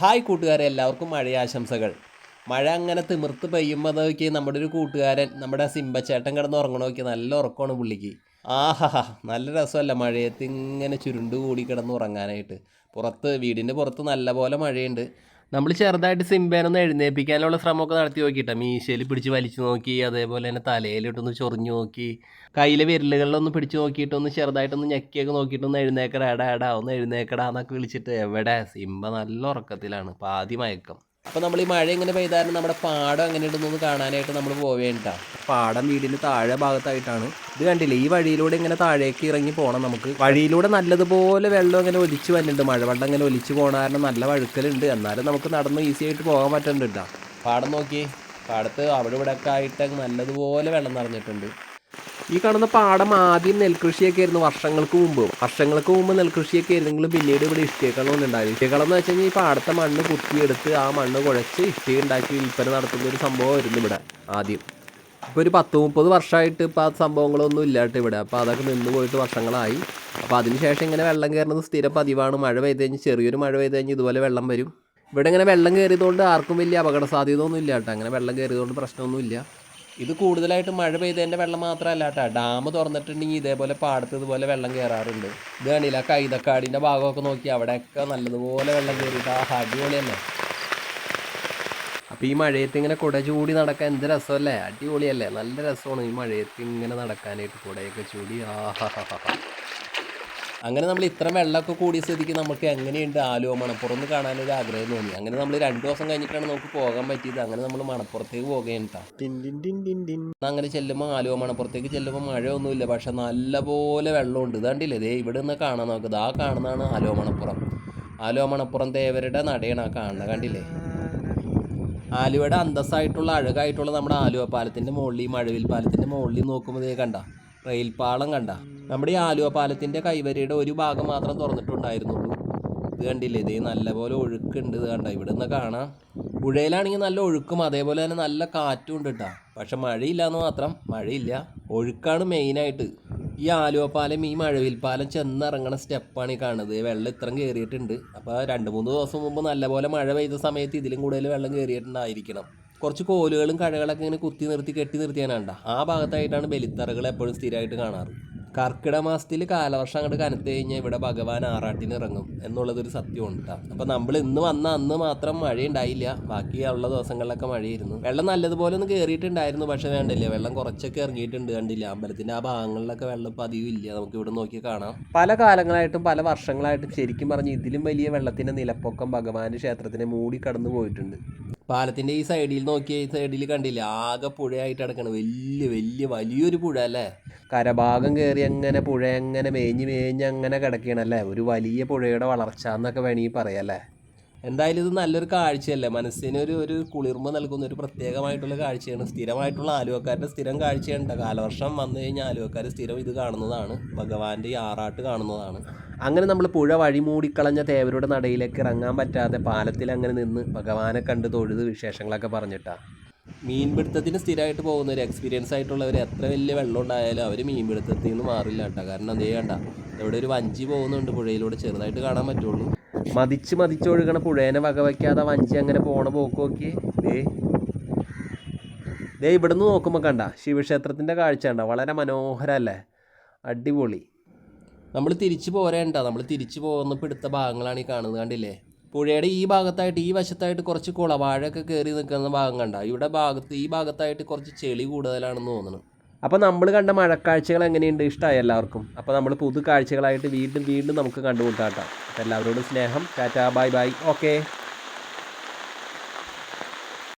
Hi കൂട്ടുകാരെ എല്ലാവർക്കും മഴയാശംസകൾ. മഴ അങ്ങനെ തിമിർത്ത് പെയ്യുമ്പോൾ നോക്കി നമ്മുടെ ഒരു കൂട്ടുകാരൻ നമ്മുടെ സിംബച്ചേട്ടൻ കിടന്ന് ഉറങ്ങണ നോക്കി നല്ല ഉറക്കമാണ് പുള്ളിക്ക്. ആഹാ നല്ല രസമല്ല മഴയത്ത് ഇങ്ങനെ ചുരുണ്ട് കൂടി കിടന്ന് ഉറങ്ങാനായിട്ട്. പുറത്ത് വീടിന്റെ പുറത്ത് നല്ല പോലെ മഴയുണ്ട്. നമ്മൾ ചെറുതായിട്ട് സിംബേനൊന്ന് എഴുന്നേൽപ്പിക്കാനുള്ള ശ്രമമൊക്കെ നടത്തി നോക്കിയിട്ടാ. മീശയിൽ പിടിച്ച് വലിച്ചു നോക്കി അതേപോലെ തന്നെ തലയിലിട്ടൊന്ന് ചൊറിഞ്ഞു നോക്കി കയ്യിലെ വിരലുകളിലൊന്ന് പിടിച്ച് നോക്കിയിട്ടൊന്ന് ചെറുതായിട്ടൊന്ന് ഞെക്കിയൊക്കെ നോക്കിയിട്ടൊന്ന് എഴുന്നേക്കടാ എടാ എടാ ഒന്ന് എഴുന്നേക്കടാ എന്നൊക്കെ വിളിച്ചിട്ട് എവിടെ? സിംബ നല്ല ഉറക്കത്തിലാണ്. പാതി മയക്കം. അപ്പോൾ നമ്മൾ ഈ മഴ ഇങ്ങനെ പെയ്താലും നമ്മുടെ പാടം എങ്ങനെ ഉണ്ടെന്ന് കാണാനായിട്ട് നമ്മൾ പോവേണ്ട പാടം വീടിന് താഴെ ഭാഗത്തായിട്ടാണ്. ഇത് കണ്ടില്ലേ ഈ വഴിയിലൂടെ ഇങ്ങനെ താഴേക്ക് ഇറങ്ങി പോകണം നമുക്ക്. വഴിയിലൂടെ നല്ലതുപോലെ വെള്ളം ഇങ്ങനെ ഒലിച്ച് വരുന്നുണ്ട് മഴവെള്ളം ഇങ്ങനെ ഒലിച്ച് പോകണ കാരണം നല്ല വഴുക്കലുണ്ട്. എന്നാലും നമുക്ക് നടന്ന് ഈസി ആയിട്ട് പോകാൻ പറ്റുന്നുണ്ട് പാടം നോക്കി. പാടത്ത് അവിടെ ഇവിടെ ഒക്കെ ആയിട്ട് നല്ലതുപോലെ വെള്ളം നിറഞ്ഞിട്ടുണ്ട്. ഈ കാണുന്ന പാടം ആദ്യം നെൽകൃഷിയൊക്കെ ആയിരുന്നു വർഷങ്ങൾക്ക് മുമ്പ്. വർഷങ്ങൾക്ക് മുമ്പ് നെൽകൃഷിയൊക്കെ ആയിരുന്നെങ്കിലും പിന്നീട് ഇവിടെ ഇഷ്ടികകളും ഉണ്ടായി ഇഷ്ടികളം എന്ന് വെച്ച് കഴിഞ്ഞാൽ ഈ പാടത്തെ മണ്ണ് കുത്തിയെടുത്ത് ആ മണ്ണ് കുഴച്ച് ഇഷ്ടിക ഉണ്ടാക്കി വിൽപ്പന നടത്തുന്ന ഒരു സംഭവമായിരുന്നു ഇവിടെ ആദ്യം. ഇപ്പോൾ ഒരു പത്ത് മുപ്പത് വർഷമായിട്ട് ഇപ്പോൾ ആ സംഭവങ്ങളൊന്നും ഇല്ലാട്ട് ഇവിടെ. അപ്പോൾ അതൊക്കെ നിന്ന് പോയിട്ട് വർഷങ്ങളായി. അപ്പോൾ അതിനുശേഷം ഇങ്ങനെ വെള്ളം കയറുന്നത് സ്ഥിര പതിവാണ്. മഴ പെയ്ത് കഴിഞ്ഞ് ചെറിയൊരു മഴ പെയ്ത് കഴിഞ്ഞ് ഇതുപോലെ വെള്ളം വരും. ഇവിടെ ഇങ്ങനെ വെള്ളം കയറിയതുകൊണ്ട് ആർക്കും വലിയ അപകട സാധ്യത ഒന്നും ഇല്ല കേട്ടോ അങ്ങനെ വെള്ളം കയറിയതുകൊണ്ട് പ്രശ്നമൊന്നുമില്ല ഇത് കൂടുതലായിട്ട് മഴ പെയ്തതിന്റെ വെള്ളം മാത്രമല്ല കേട്ടോ. ഡാം തുറന്നിട്ടുണ്ടെങ്കിൽ ഇതേപോലെ പാടത്ത് ഇതുപോലെ വെള്ളം കയറാറുണ്ട് ഇത് കണ്ടില്ല ആ കൈതക്കാടിന്റെ ഭാഗമൊക്കെ നോക്കി അവിടെയൊക്കെ നല്ലതുപോലെ വെള്ളം കയറിയിട്ട് ആ അടിപൊളി തന്നെ. അപ്പോൾ ഈ മഴയത്ത് ഇങ്ങനെ കുട ചൂടി നടക്കാൻ എന്ത് രസമല്ലേ? അടിപൊളിയല്ലേ? നല്ല രസമാണ് ഈ മഴയത്ത് ഇങ്ങനെ നടക്കാനായിട്ട് കുടയൊക്കെ ചൂടി. ആഹാ അങ്ങനെ നമ്മൾ ഇത്ര വെള്ളമൊക്കെ കൂടിയ സ്ഥിതിക്ക് നമുക്ക് എങ്ങനെയുണ്ട് ആലുവ മണപ്പുറത്ത് കാണാനൊരു ആഗ്രഹം തോന്നി. അങ്ങനെ നമ്മൾ രണ്ട് ദിവസം കഴിഞ്ഞിട്ടാണ് നമുക്ക് പോകാൻ പറ്റിയത്. അങ്ങനെ നമ്മൾ മണപ്പുറത്തേക്ക് പോകുകയാണ്. അങ്ങനെ ചെല്ലുമ്പോൾ ആലുവ മണപ്പുറത്തേക്ക് ചെല്ലുമ്പോൾ മഴയൊന്നുമില്ല. പക്ഷെ നല്ലപോലെ വെള്ളമുണ്ട്. ഇതാണ്ടില്ലേ ദേ ഇവിടെ നിന്ന് കാണാൻ നോക്കുക ആ കാണുന്നതാണ് ആലുവ മണപ്പുറം. ആലുവ മണപ്പുറം ദേവരുടെ നടയാണ് ആ കാണുന്നത്. കണ്ടില്ലേ? ആലുവയുടെ അന്തസ്സായിട്ടുള്ള അഴകായിട്ടുള്ള നമ്മുടെ ആലുവ പാലത്തിന്റെ മുകളിൽ മഴവിൽ പാലത്തിന്റെ മുകളിൽ നോക്കുമ്പോൾ കണ്ട. റെയിൽ പാളം കണ്ട. നമ്മുടെ ഈ ആലുവ പാലത്തിന്റെ കൈവരിയുടെ ഒരു ഭാഗം മാത്രം തുറന്നിട്ടുണ്ടായിരുന്നുള്ളൂ. ഇത് കണ്ടില്ലേ? ഇതേ നല്ലപോലെ ഒഴുക്കുണ്ട് ഇത് കണ്ട? ഇവിടെ നിന്ന് കാണാം. പുഴയിലാണെങ്കിൽ നല്ല ഒഴുക്കും അതേപോലെ തന്നെ നല്ല കാറ്റും ഉണ്ട് കേട്ടോ. പക്ഷെ മഴയില്ല എന്ന് മാത്രം മഴയില്ല ഒഴുക്കാണ് മെയിനായിട്ട്. ഈ ആലുവ പാലം ഈ മഴവിൽ പാലം ചെന്നിറങ്ങണ സ്റ്റെപ്പാണ് ഈ കാണുന്നത്. വെള്ളം ഇത്രയും കയറിയിട്ടുണ്ട്. അപ്പോൾ രണ്ട് മൂന്ന് ദിവസം മുമ്പ് നല്ലപോലെ മഴ പെയ്ത സമയത്ത് ഇതിലും കൂടുതൽ വെള്ളം കയറിയിട്ടുണ്ടായിരിക്കണം. കുറച്ച് കോലുകളും കഴകളൊക്കെ ഇങ്ങനെ കുത്തി നിർത്തി കെട്ടി നിർത്തിയാനാണ്ട ആ ഭാഗത്തായിട്ടാണ് ബലിത്തറകൾ എപ്പോഴും സ്ഥിരമായിട്ട് കാണാറ്. കർക്കിടക മാസത്തിൽ കാലവർഷം അങ്ങോട്ട് കനത്ത് കഴിഞ്ഞാൽ ഇവിടെ ഭഗവാൻ ആറാട്ടിന് ഇറങ്ങും എന്നുള്ളതൊരു സത്യമുണ്ട് കേട്ടോ അപ്പോൾ നമ്മൾ ഇന്ന് വന്ന അന്ന് മാത്രം മഴ ഉണ്ടായില്ല ബാക്കി ഉള്ള ദിവസങ്ങളിലൊക്കെ മഴയായിരുന്നു. വെള്ളം നല്ലതുപോലെ ഒന്ന് കയറിയിട്ടുണ്ടായിരുന്നു പക്ഷേ വേണ്ടില്ല വെള്ളം കുറച്ചൊക്കെ ഇറങ്ങിയിട്ടുണ്ട് കണ്ടില്ല അമ്പലത്തിന്റെ ആ ഭാഗങ്ങളിലൊക്കെ വെള്ളം ഇപ്പോൾ അധികം ഇല്ല. നമുക്ക് ഇവിടെ നോക്കി കാണാം. പല കാലങ്ങളായിട്ടും പല വർഷങ്ങളായിട്ടും ശരിക്കും പറഞ്ഞ് ഇതിലും വലിയ വെള്ളത്തിന്റെ നിലപ്പൊക്കം ഭഗവാന്റെ ക്ഷേത്രത്തിനെ മൂടി കടന്നു പോയിട്ടുണ്ട്. പാലത്തിന്റെ ഈ സൈഡിൽ നോക്കിയ ഈ സൈഡിൽ കണ്ടില്ല? ആകെ പുഴയായിട്ട് കിടക്കണം. വലിയ വലിയ വലിയൊരു പുഴ അല്ലേ? കരഭാഗം കയറി അങ്ങനെ പുഴ അങ്ങനെ മേഞ്ഞ് മേഞ്ഞ് അങ്ങനെ കിടക്കണല്ലേ ഒരു വലിയ പുഴയുടെ വളർച്ച എന്നൊക്കെ വേണമെങ്കിൽ പറയാല്ലേ എന്തായാലും ഇത് നല്ലൊരു കാഴ്ചയല്ലേ? മനസ്സിന് ഒരു ഒരു കുളിർമ നൽകുന്ന ഒരു പ്രത്യേകമായിട്ടുള്ള കാഴ്ചയാണ്. സ്ഥിരമായിട്ടുള്ള ആലുവക്കാരുടെ സ്ഥിരം കാഴ്ചയുണ്ട്. കാലവർഷം വന്നു കഴിഞ്ഞാൽ ആലുവക്കാർ സ്ഥിരം ഇത് കാണുന്നതാണ്. ഭഗവാന്റെ ഈ ആറാട്ട് കാണുന്നതാണ്. അങ്ങനെ നമ്മൾ പുഴ വഴിമൂടിക്കളഞ്ഞ തേവരുടെ നടയിലേക്ക് ഇറങ്ങാൻ പറ്റാതെ പാലത്തിൽ അങ്ങനെ നിന്ന് ഭഗവാനെ കണ്ട് തൊഴുത് വിശേഷങ്ങളൊക്കെ പറഞ്ഞിട്ടാ. മീൻപിടുത്തത്തിന് സ്ഥിരമായിട്ട് ഒരു എക്സ്പീരിയൻസ് ആയിട്ടുള്ളവർ എത്ര വലിയ വെള്ളം ഉണ്ടായാലും അവർ മീൻപിടുത്തത്തിൽ നിന്ന് മാറില്ല കേട്ടോ. കാരണം അതേ കണ്ട ഇവിടെ ഒരു വഞ്ചി പോകുന്നുണ്ട് പുഴയിലൂടെ ചെറുതായിട്ട് കാണാൻ പറ്റുള്ളൂ. മതിച്ച് മതിച്ചൊഴുകണ പുഴേനെ വകവയ്ക്കാതെ വഞ്ചി അങ്ങനെ പോണ പോക്ക് നോക്കി ദേ. ദേ ഇവിടുന്ന് നോക്കുമ്പോൾ കണ്ട ശിവക്ഷേത്രത്തിന്റെ കാഴ്ച കണ്ട വളരെ മനോഹരമല്ലേ അടിപൊളി. നമ്മൾ തിരിച്ചു പോരേണ്ട നമ്മൾ തിരിച്ചു പോകുന്ന പിടുത്ത ഭാഗങ്ങളാണ് ഈ കാണുന്നത് കണ്ടില്ലേ? പുഴയുടെ ഈ ഭാഗത്തായിട്ട് ഈ വശത്തായിട്ട് കുറച്ച് കുളവാഴൊക്കെ കയറി നിൽക്കുന്ന ഭാഗം കണ്ട ഇവിടെ ഭാഗത്ത് ഈ ഭാഗത്തായിട്ട് കുറച്ച് ചെളി കൂടുതലാണെന്ന് തോന്നുന്നു. അപ്പോൾ നമ്മൾ കണ്ട മഴക്കാഴ്ചകൾ എങ്ങനെയുണ്ട്? ഇഷ്ടമായി എല്ലാവർക്കും. അപ്പോൾ നമ്മൾ പുതു കാഴ്ചകളായിട്ട് വീണ്ടും വീണ്ടും നമുക്ക് കണ്ടുമുട്ടാം എല്ലാവരോടും സ്നേഹം. Tata bye bye. ഓക്കെ.